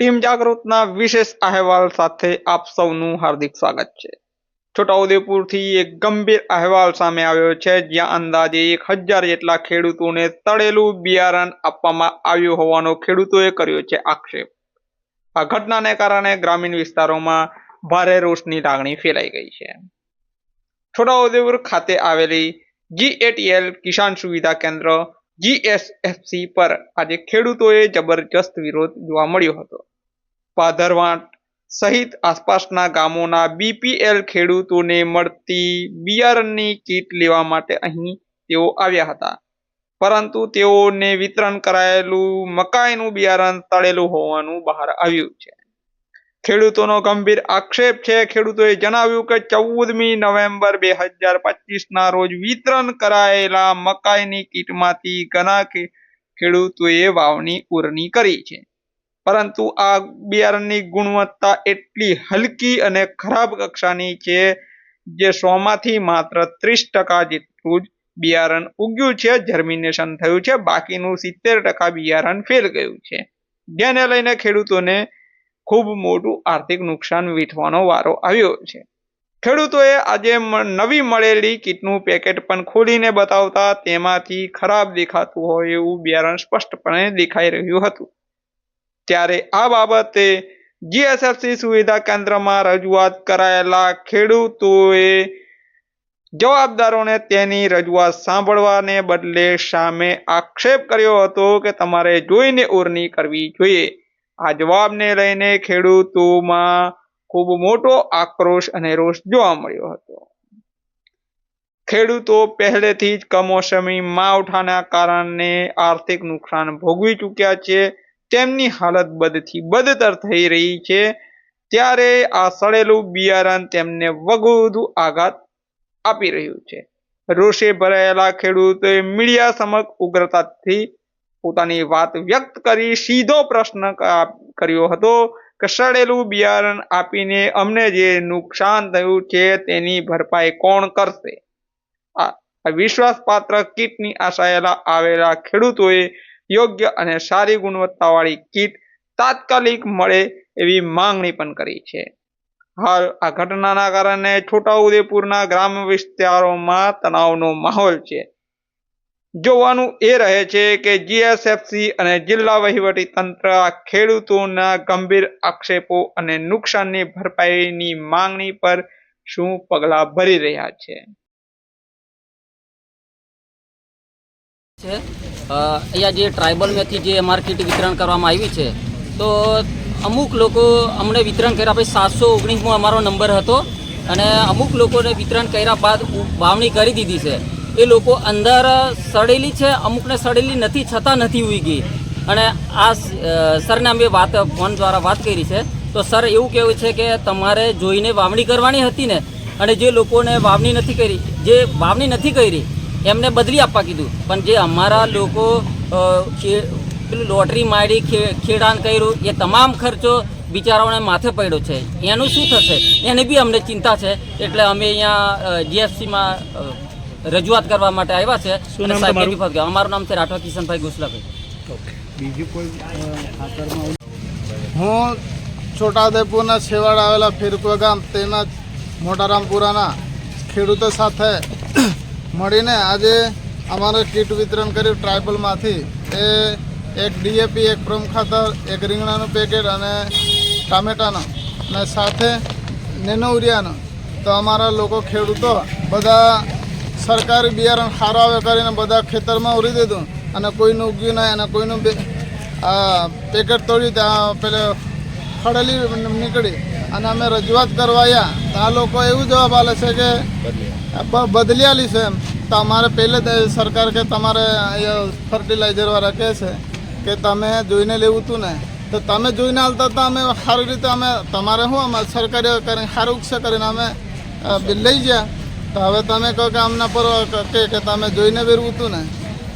Team જાગૃતના વિશેષ અહેવાલ સાથે આપ સૌનું હાર્દિક સ્વાગત છે. છોટાઉદેપુરથી એક ગંભીર અહેવાલ સામે આવ્યો છે, જ્યાં અંદાજે એક હજાર જેટલા ખેડૂતોને તળેલું બિયારણ આપવામાં આવ્યું હોવાનો ખેડૂતોએ કર્યો છે આક્ષેપ. આ ઘટનાને કારણે ગ્રામીણ વિસ્તારોમાં ભારે રોષની લાગણી ફેલાઈ ગઈ છે. છોટાઉદેપુર ખાતે આવેલી જીએટીએલ કિસાન સુવિધા કેન્દ્ર જીએસએફસી પર આજે ખેડૂતોએ જબરજસ્ત વિરોધ જોવા મળ્યો હતો. પાધરવાંટ સહિત આસપાસના ગામોના બીપીએલ ખેડૂતોને મળતી બિયારણની કીટ લેવા માટે અહીં તેઓ આવ્યા હતા. પરંતુ તેઓને વિતરણ કરાયેલું મકાઈનું બિયારણ તળેલું હોવાનું બહાર આવ્યું છે. ખેડૂતોનો ગંભીર આક્ષેપ છે. ખેડૂતોએ જણાવ્યું કે ચૌદમી નવેમ્બર બે હજાર પચીસના રોજ વિતરણ કરાયેલા મકાઈની કીટમાંથી ઘણા ખેડૂતોએ વાવણી, ઉરણી કરી છે. પરંતુ આ બિયારણની ગુણવત્તા એટલી હલકી અને ખરાબ કક્ષાની છે જે સોમાંથી માત્ર ત્રીસ ટકા જેટલું જ બિયારણ ઉગ્યું છે. જર્મિનેશન થયું છે. બાકીનું સિત્તેર ટકા બિયારણ ફેલ ગયું છે. જેને લઈને ખેડૂતોને ખૂબ મોટું આર્થિક નુકસાન વેઠવાનો વારો આવ્યો છે. ખેડૂતોએ આજે નવી મળેલી કીટનું પેકેટ પણ ખોલીને બતાવતા તેમાંથી ખરાબ દેખાતું હોય એવું બિયારણ સ્પષ્ટપણે દેખાઈ રહ્યું હતું. ત્યારે આ બાબતે જીએસએફસી સુવિધા કેન્દ્રમાં રજૂઆત કરાયેલા ખેડૂતોએ જવાબદારોને તેની રજૂઆત સાંભળવાને બદલે સામે આક્ષેપ કર્યો હતો કે તમારે જોઈને ઓરણી કરવી જોઈએ. આ જવાબને લઈને ખેડૂતોમાં ખૂબ મોટો આક્રોશ અને રોષ જોવા મળ્યો હતો. ખેડૂતો પહેલેથી જ કમોસમી માવઠાના કારણે આર્થિક નુકસાન ભોગવી ચૂક્યા છે. તેમની હાલત બદથી બદતર થઈ રહી છે. ત્યારે આ સડેલું બિયારણ તેમને વધુ આઘાત આપી રહ્યું છે. રોષે ભરાયેલા ખેડૂતોએ મીડિયા સમક્ષ ઉગ્રતાથી પોતાની વાત વ્યક્ત કરી, સીધો પ્રશ્ન કર્યો હતો કે સડેલું બિયારણ આપીને અમને જે નુકસાન થયું છે તેની ભરપાઈ કોણ કરશે? આ વિશ્વાસપાત્ર કીટની આશાયેલા આવેલા ખેડૂતોએ યોગ્ય અને સારી ગુણવત્તાવાળી કીટ તાત્કાલિક મળે એવી માંગણી પણ કરી છે. હાલ આ ઘટનાના કારણે છોટાઉદેપુરના ગ્રામ વિસ્તારોમાં તણાવનો માહોલ છે. જોવાનું એ રહે છે કે જીએસએફસી અને જિલ્લા વહીવટી તંત્ર ખેડૂતોના ગંભીર આક્ષેપો અને નુકસાનની ભરપાઈની માંગણી પર શું પગલાં ભરી રહ્યા છે? અહીંયા જે ટ્રાઇબલમાંથી જે અમારી કીટ વિતરણ કરવામાં આવી છે, તો અમુક લોકો અમને વિતરણ કર્યા પછી સાતસો ઓગણીસમાં અમારો નંબર હતો અને અમુક લોકોને વિતરણ કર્યા બાદ વાવણી કરી દીધી છે. એ લોકો અંદર સડેલી છે, અમુકને સડેલી નથી, છતાં નથી ઉઈ ગઈ. અને આ સરને અમે વાત, ફોન દ્વારા વાત કરી છે. તો સર એવું કહેવું છે કે તમારે જોઈને વાવણી કરવાની હતી ને, અને જે લોકોને વાવણી નથી કરી, જે વાવણી નથી કરી, એમને બદલી આપવા કીધું. પણ જે અમારા લોકો પેલું લોટરી મારી ખેડાણ કર્યું, એ તમામ ખર્ચો બિચારાઓને માથે પડ્યો છે. એનું શું થશે? એની બી અમને ચિંતા છે. એટલે અમે અહીંયા જીએફસીમાં રજૂઆત કરવા માટે આવ્યા છે. અને સાહેબને. અમારું નામ છે રાઠવા કિશનભાઈ ગોસલાભાઈ. બીજું કોઈ હું છોટાઉદેપુરના છેવાડ આવેલા ફિરકુવા ગામ તેમજ મોટારામપુરાના ખેડૂતો સાથે મળીને આજે અમારે કીટ વિતરણ કર્યું ટ્રાઇબલમાંથી. એ એક ડીએપી એક પ્રમ ખાતર એક રીંગણાનું પેકેટ અને ટામેટાનો. અને સાથે નેનો ઉરિયાનો તો અમારા લોકો ખેડૂતો બધા સરકારી બિયારણ સારું આવે કરીને બધા ખેતરમાં ઉરી દીધું. અને કોઈનું ઉગ્યું નહીં અને કોઈનું પેકેટ તોડ્યું ત્યાં પેલે ખડેલી નીકળી. અને અમે રજૂઆત કરવા આવ્યા તો આ લોકો એવું જવાબ આપે છે કે બદલી આલી છે એમ. તો અમારે પહેલે સરકાર કે તમારે ફર્ટિલાઇઝર વાળા કહે છે કે તમે જોઈને લેવું હતું ને. તો તમે જોઈને આવતા તો અમે સારી રીતે અમે તમારે શું અમે સરકારી કરીને સારું છે કરીને અમે લઈ ગયા. તો હવે તમે કહો કે અમને પર કે તમે જોઈને વેરવું હતું ને?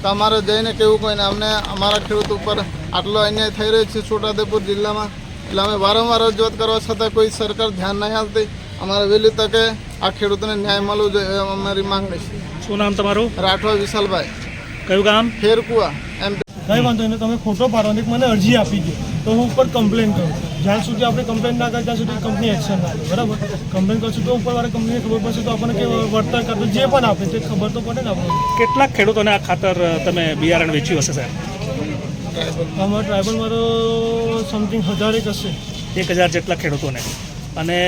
તમારે જઈને કેવું કોઈને અમને અમારા ખેડૂત ઉપર આટલો અન્યાય થઈ રહ્યો છે છોટાઉદેપુર જિલ્લામાં. એટલે અમે વારંવાર રજૂઆત કરવા છતાં કોઈ સરકાર ધ્યાન નહીં આપતી. અમારે વહેલી તકે આ ખેડૂતોને ન્યાય મળવું જોઈએ અમારી માંગણી છે. શું નામ તમારું? રાઠવા વિશાલભાઈ. કયું ગામ? ફેરકુવા એમ. કંઈ વાંધો નહીં તમે ખોટો પાડો મને અરજી આપી દો તો હું ઉપર કમ્પ્લેન કરું જ્યાં સુધી આપણે કમ્પ્લેન ના કરીએ ત્યાં સુધી કંપની એક્શન ના લે બરાબર? કમ્પ્લેન કરશું તો ઉપરવાળા કંપનીને ખબર પડશે તો આપણને કે વર્તન કરતો જે પણ આપે તે ખબર તો પડે ને આપણે કેટલાક ખેડૂતોને આ ખાતર તમે બિયારણ વેચ્યું હશે સાહેબ? અમારા ટ્રાઇબલ મારો સમથિંગ હજારેક હશે. એક હજાર જેટલા ખેડૂતોને. અને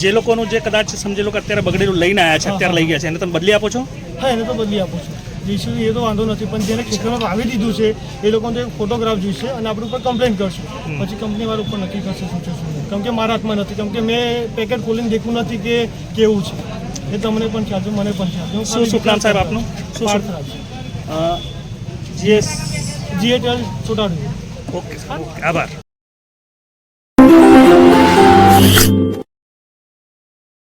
જે લોકોનું જે કદાચ સમજી લો કે અત્યારે બગડેલું લઈને આવ્યા છે અત્યારે લઈ ગયા છે એને તમે બદલી આપો છો? હા એને તો બદલી આપો છું. જઈશું એ તો વાંધો નથી. પણ જેને ખેતરમાં વાવી દીધું છે એ લોકોને એક ફોટોગ્રાફ જોઈશે અને આપણે ઉપર કમ્પ્લેન કરશું. પછી કંપની વાળા ઉપર નક્કી કરશે શું છે શું કેમ કે મારા હાથમાં નથી. કેમ કે મેં પેકેટ ખોલીને દેખું નથી કે કેવું છે. એ તમને પણ ખ્યાલ છે મને પણ ખ્યાલ છે હું શું પ્લાન સાહેબ આપનું? શું શુભ પાર્થરાજ. અ, જે જીએટીએલ છોટાડું ઓકે ઓકે આભાર.